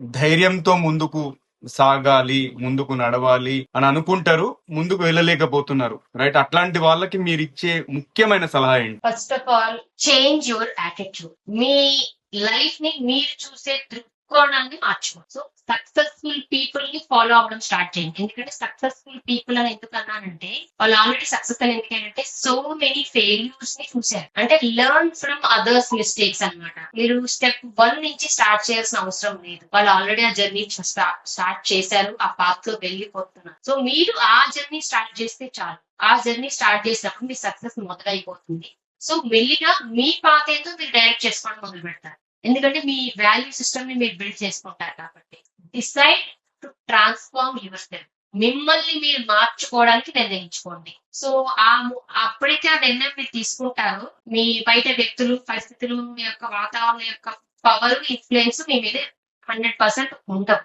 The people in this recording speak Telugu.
ధైర్యంతో ముందుకు సాగాలి ముందుకు నడవాలి అని అనుకుంటారు ముందుకు వెళ్ళలేకపోతున్నారు. రైట్? అట్లాంటి వాళ్ళకి మీరు ఇచ్చే ముఖ్యమైన సలహా ఏంటి? First of all change your attitude మీ లైఫ్ని మీరు చూసే దృక్కోణాన్ని మార్చుకో సో ఫాలో అవ్వడం స్టార్ట్ చేయండి. ఎందుకంటే సక్సెస్ఫుల్ పీపుల్ అని ఎందుకు అన్నానంటే వాళ్ళు ఆల్రెడీ సక్సెస్ అని ఎందుకంటే సో మెనీ ఫెయిల్యూర్స్ని చూశారు. అంటే లెర్న్ ఫ్రమ్ అదర్స్ మిస్టేక్స్ అన్నమాట. మీరు స్టెప్ వన్ నుంచి స్టార్ట్ చేయాల్సిన అవసరం లేదు. వాళ్ళు ఆల్రెడీ ఆ జర్నీ స్టార్ట్ చేశారు ఆ పాత్లో వెళ్ళిపోతున్నారు. సో మీరు ఆ జర్నీ స్టార్ట్ చేస్తే చాలు. ఆ జర్నీ స్టార్ట్ చేసినప్పుడు మీ సక్సెస్ మొదలైపోతుంది. సో మెల్లిగా మీ పాత ఏంటో మీరు డైరెక్ట్ చేసుకోవడం మొదలు పెడతారు ఎందుకంటే మీ వాల్యూ సిస్టమ్ని మీరు బిల్డ్ చేసుకుంటారు కాబట్టి. డిసైడ్ ట్రాన్స్ఫార్మ్ యువర్ సెల్ఫ్ మిమ్మల్ని మీరు మార్చుకోవడానికి నిర్ణయించుకోండి. సో ఆ అప్పుడైతే ఆ నిర్ణయం మీరు తీసుకుంటారో. మీ బయట వ్యక్తులు పరిస్థితులు మీ యొక్క వాతావరణం యొక్క పవర్ ఇన్ఫ్లుయెన్స్ మీ మీద హండ్రెడ్ పర్సెంట్ ఉండవు.